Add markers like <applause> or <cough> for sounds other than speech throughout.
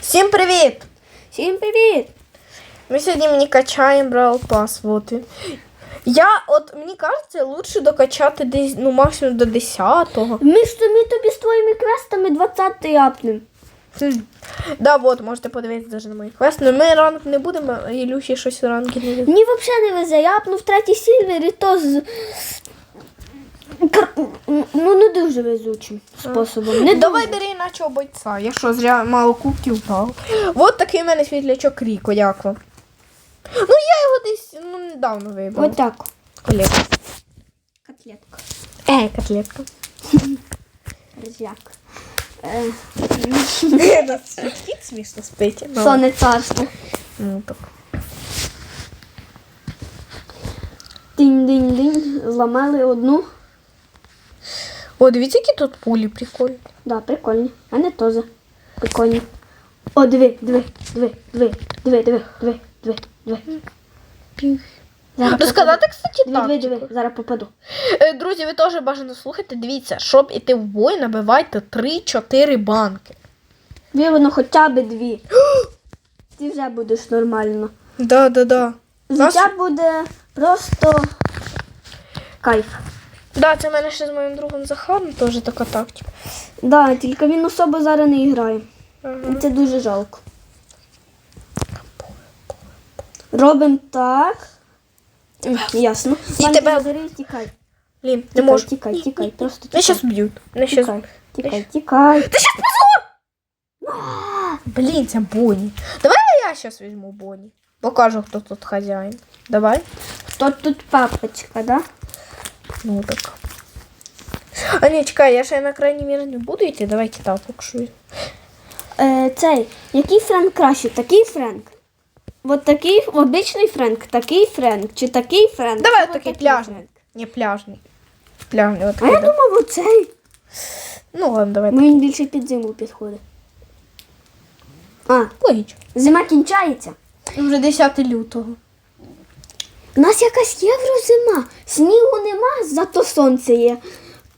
Всім привіт! Всім привіт! Ми сьогодні мені качаємо Brawl Pass. Вот. Я, от мені кажеться, лучше докачати десь, ну, максимум до 10-го. Ми ж ми тобі з твоїми квестами 20 апнем. Да, от, можете подивитися даже на мої квести. Ми ранг не будемо, Ілюші щось ранки не буде. Мені взагалі не везе, я апнув третій сільвер і то з. Ну, не дуже везучим способом. Не Давай дуже. бери іначе бойця. Я що, зря мало кубків дав. От такий в мене світлячок Ріко, як. Ну, я його десь ну, недавно вибрав. Ось так. Колега. Котлетка. Ей, котлетка. Розяк. Е, кіт смішно спить. Ну, Сонне царство. Ну, так. Динь-динь-динь. Зламали одну. О, дивіться, які тут пулі прикольні. Да, прикольні. А не теж. Прикольні. О, диви, диви, диви, диви, диви, диви, диви, диви, диви. Зараз Розказати, кстати, Диви, диви, диви, зараз попаду. Е, Друзі, ви теж бажано слухайте. Дивіться, щоб іти в бой, набивайте 3-4 банки. Вірно, хоча б дві. <gasps> Ти вже будеш нормально. Да, да, да. Життя буде просто кайф. Да, це в мене ще з моїм другом Захаром теж така тактика. Да, тільки він особо зараз не грає. Ага. Це дуже жалко. Робимо так. М, Ясно. І Ваня, тебе- тікай. Блін, не Тікай, можу. тікай, тікай, просто тікай. щас б'ють. Не щас... Тікай, тікай, тікай. Та щас позор! Блін, це Бонні. Давай я щас візьму Бонні. Покажу, хто тут хазяїн. Давай. Хто тут папочка, да? Ну так. А ні, чекай, я ще на крайній мірі не буду йти. Давай кита покшу. Е, цей, який френк краще? Такий френк? От такий обичний френк, такий френк, чи такий френк? Давай такий пляжний. френк? Не пляжний. Пляжний, от А я думав оцей. Ну ладно, давай. Він більше під зиму підходить. А, Логічно. зима кінчається. Вже 10 лютого. У нас якась єврозима. Снігу нема, зато сонце є.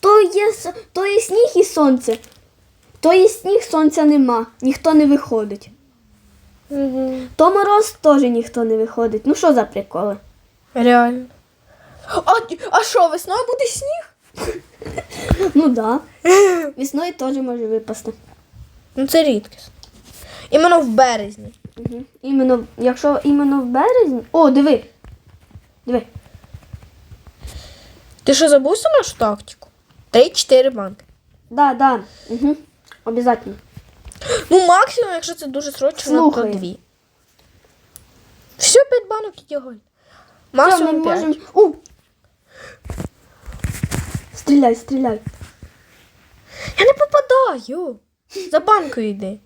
То є, то є сніг і сонце. То є сніг, сонця нема. Ніхто не виходить. Угу. То мороз теж ніхто не виходить. Ну що за приколи? Реально. А, а що, весною буде сніг? Ну да. Весною теж може випасти. Ну це рідкість. Іменно в березні. Угу. Іменно, якщо іменно в березні. О, диви. Диви. Ти що забувся нашу тактику? 3-4 банки. Да, да. Угу. Обязательно. Ну, максимум, якщо це дуже срочно, Слухай. то 2. Все, 5 банок і. Все, ми Максимум 5. можемо. У! Стріляй, стріляй. Я не попадаю. За банкою йди.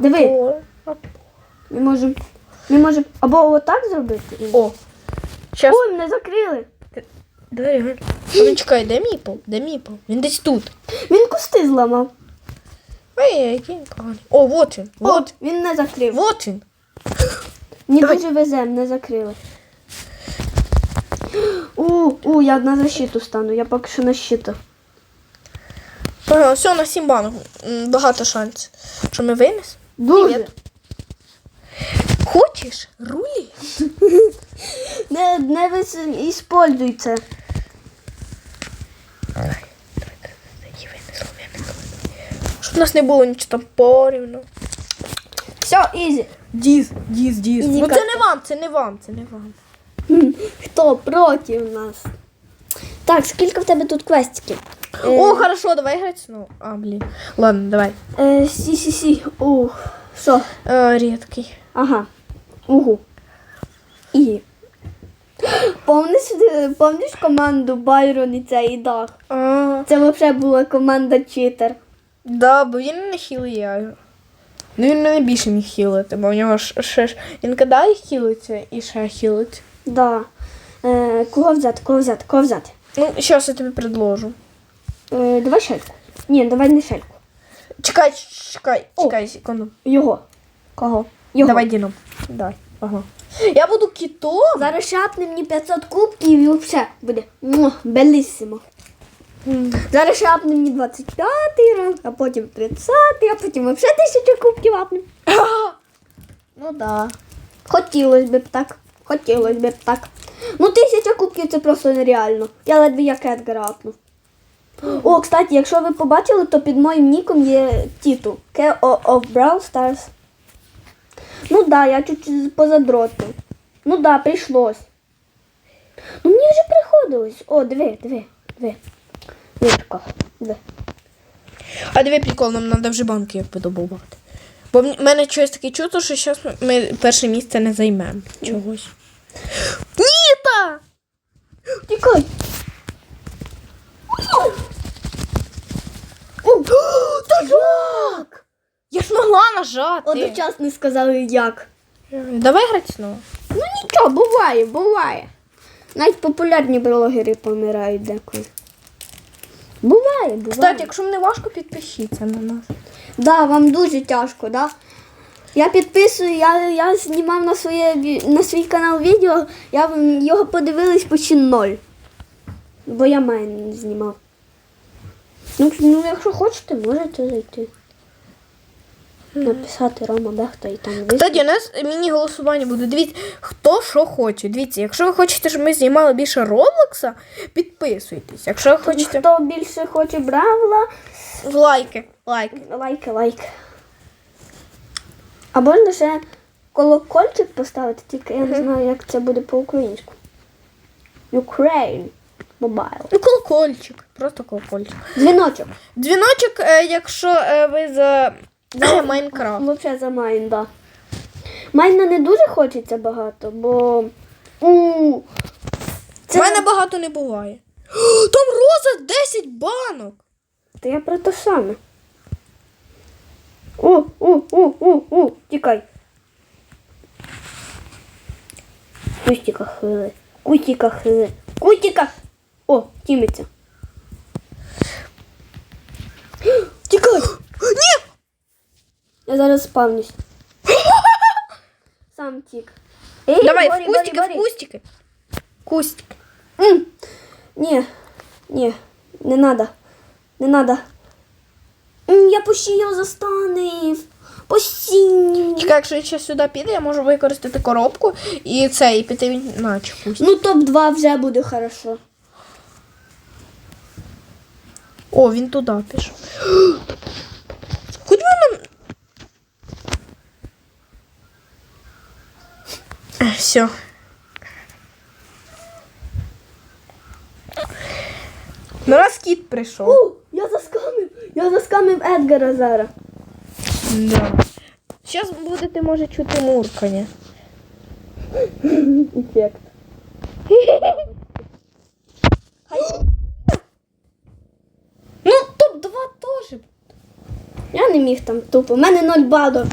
Диви. по- а- Ми можемо. Ми можемо або отак зробити. О. Щас. Ой, мене закрили. А ну чекай, де міпл? Де міпл? Він десь тут. Він кусти зламав. Ой, який він поганий. О, вот він. Вот. От, він не закрив. Вот він. Мені Давай. дуже везе, не закрили. <gasps> У, у, я на защиту стану, я поки що на щиту. Все, на 7 банок. М, Багато шансів. Що ми винес? Дуже. Привіт. Хочеш? Рулі? <laughs> Не, не іспользуй це. Щоб у нас не було нічого там порівну. Все, ізі. Діз, діз, діз. Ізі Ну це не вам, це не вам, це не вам. <laughs> Хто проти нас? Так, скільки в тебе тут квестиків? О, хорошо, давай грати знову. А, блін. Ладно, давай. Е, сі, сі, сі. Ух. Що? Е, рідкий. Ага. Угу. І. Помниш, помниш команду Байрон і цей дах? А, Це взагалі була команда читер. да, бо він не хілий його. Ну він мене більше не хілити, бо в нього ж ще ж. Він кидає хілиться і ще хілить. Да. Е, кого взяти, кого взяти, кого взяти? Ну, зараз я тобі предложу. Е, давай шельку. Ні, давай не шельку. Чекай, чекай, О. чекай секунду. Його. Кого? Його. Давай Діном. Дай. Ага. Я буду кітом. Зараз шапне мені 500 кубків і все буде. Му, белісимо. Зараз ще апне мені 25 ранг, а потім 30, а потім взагалі тисячу кубків апне. <laughs> Ну да. Хотілося б так. Хотілося б так. Ну, тисяча кубків це просто нереально. Я ледве як Едгар апнув. О, кстати, якщо ви побачили, то під моїм ніком є титул. KO of Brawl Stars. Ну да, я чуть позадротив. Ну да, прийшлось. Ну мені вже приходилось. О, диви, диви, диви. Вичка, диви. А диви прикол, нам треба вже банки як видобувати. Бо в мене щось таке чувство, що зараз ми перше місце не займемо чогось. Ніта! Тікай. Та як? Я могла. Одночасно не сказали як. Давай грати знову. Ну нічого, буває, буває. Навіть популярні блогери помирають деколи. Буває, буває. Кстати, якщо не важко, підпишіться на нас. Да, вам дуже тяжко, да? Я підписую, я, я знімав на, своє, на свій канал відео, я його подивились почти ноль. Бо я майн знімав. Ну, ну, якщо хочете, можете зайти. Написати Рома Бехта і там вис- Кстати, у нас міні-голосування буде. Дивіться, хто що хоче. Дивіться, якщо ви хочете, щоб ми знімали більше Роблокса, підписуйтесь. Якщо ви хочете. Хто більше хоче бравла, Лайки. Лайки. лайки, лайк. А можна ще колокольчик поставити, тільки я не знаю, як це буде по-українську. Ukraine Mobile. Ну, колокольчик. Просто колокольчик. Дзвіночок. Дзвіночок, е, якщо е, ви за, за Майнкрафт. Взагалі за Майн, да. Майна не дуже хочеться багато, бо. У, У мене багато не буває. Там роза 10 банок. Та я про те саме. О, о, о, о, о, тікай. Кустіка хили. Кустіка хили. Кустіка. О, тімиться. Тікай. Ні! Я зараз спавнюсь. Сам тік. Ей, Давай, в кустики, Борі, в Борі. кустики. Кустики. М. Ні, ні, не надо. Не надо. М, Я почти його застанив. Почти. Чекай, якщо я ще сюди піде, я можу використати коробку і це, і піти в- наче куст. Ну, топ-2 вже буде хорошо. О, він туди пішов. Все. На нас кіт прийшов. О, я заскамив. Я заскамив Едгара зараз. Да. Зараз будете, може, чути муркання. <laughs> Ефект. Ну, топ-2 теж. Я не міг там тупо. У мене 0 балів.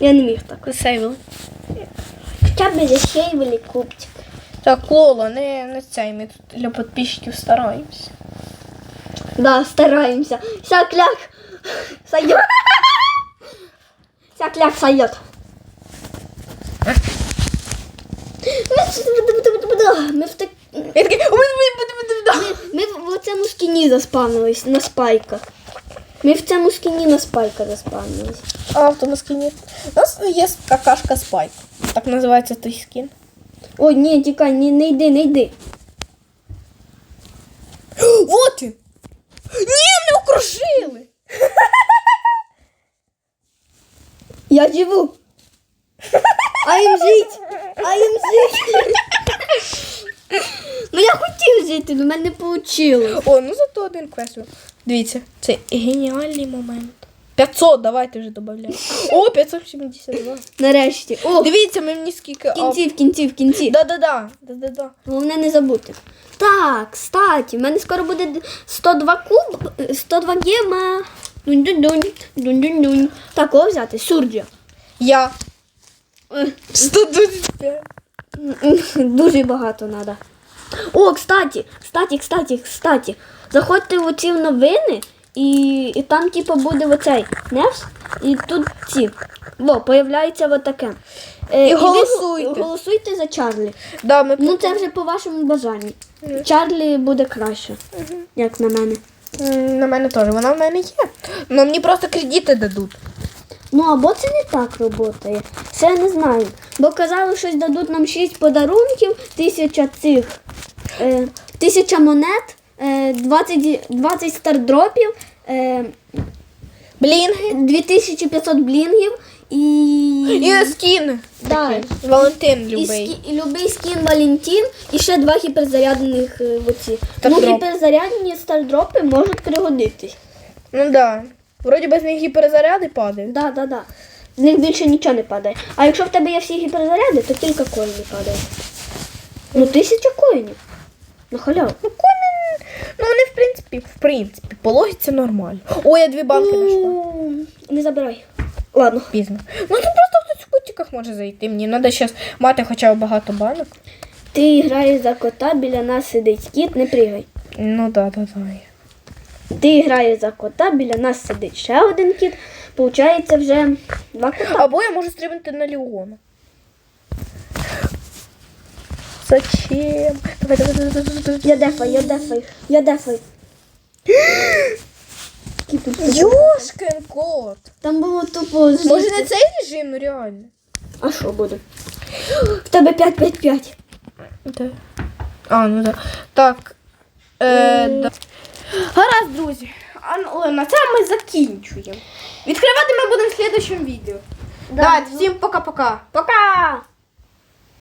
Я не міг так. Сейвили. Хоча б засейвили купчик. Так, Лола, не, не цей, ми тут для підписчиків стараємося. Да, стараємося. Сякляк сойдет. Сякляк сойдет. Ми в так... Я такий. Ми в в цьому скіні заспавнились на спайках. Ми в цьому скіні на спайка заспавнились. А, в тому скіні. У нас є какашка спайк. Так називається той скін. Ой, ні, тікай, не, не йди, не йди. <gasps> Вот він! Ні, мене окружили! <laughs> Я живу. А їм жить. А їм жить. <laughs> Ну я хотів жити, але в мене не вийшло. О, ну зато один квест. Дивіться, це геніальний момент. 500, давайте вже додаємо. О, 572. <laughs> Нарешті. О, Дивіться, ми мені скільки. кінці, в кінці, в кінці. Да-да-да. Да-да-да. Головне не забути. Так, кстати, в мене скоро буде 102 куб, 102 гема. Дунь-дунь-дунь, дунь-дунь-дунь. Так, кого взяти? Сурджа. Я. Е, 125. Дуже багато треба. О, кстати, кстати, кстати, кстати. Заходьте в оці новини і, і там, типу, буде оцей невс, і тут ці. Во, появляється от таке. Е, І ви голосуйте. голосуйте за Чарлі. Да, ми Ну, це вже по вашому бажанню. Чарлі буде краще, як на мене. М, На мене теж, вона в мене є. Ну мені просто кредити дадуть. Ну або це не так працює. Це я не знаю. Бо казали, щось дадуть нам 6 подарунків, тисяча цих, е, тисяча монет, 20, 20 стардропів, е, Блінги. 2500 блінгів і. І скін. Да. Валентин І, любий. скі, і любий скін Валентин, і ще два гіперзарядних е, оці. Ну, гіперзарядні стардропи можуть пригодитись. Ну да. Вроді без них гіперзаряди падають. Да, да, да. З них більше нічого не падає. А якщо в тебе є всі гіперзаряди, то кілька коїнів падає. Ну, тисяча коїнів. На халяву. Ну, ну вони в принципі, в принципі, по логіці нормально. О, я дві банки знайшла. Не забирай. Ладно. Пізно. Ну тут просто хтось в кутиках може зайти. Мені треба зараз мати хоча б багато банок. Ти граєш за кота, біля нас сидить кіт, не пригай. Ну да, да, да. Ти граєш за кота, біля нас сидить ще один кіт. Получається вже два кота. Або я можу стрибнути на Леона. Зачем? Давай, давай, давай, давай, давай. Я дефай, я дефай, я дефай. <gasps> Йошкин кот. Там було тупо. Може не цей режим, ну реально. А що буде? <gasps> В тебе 5-5-5. Да. А, ну да. Так. Е, да. Гаразд, друзі. А, ну, на цьому ми закінчуємо. Відкривати ми будемо в слідчому відео. Давайте, всім пока-пока. Пока!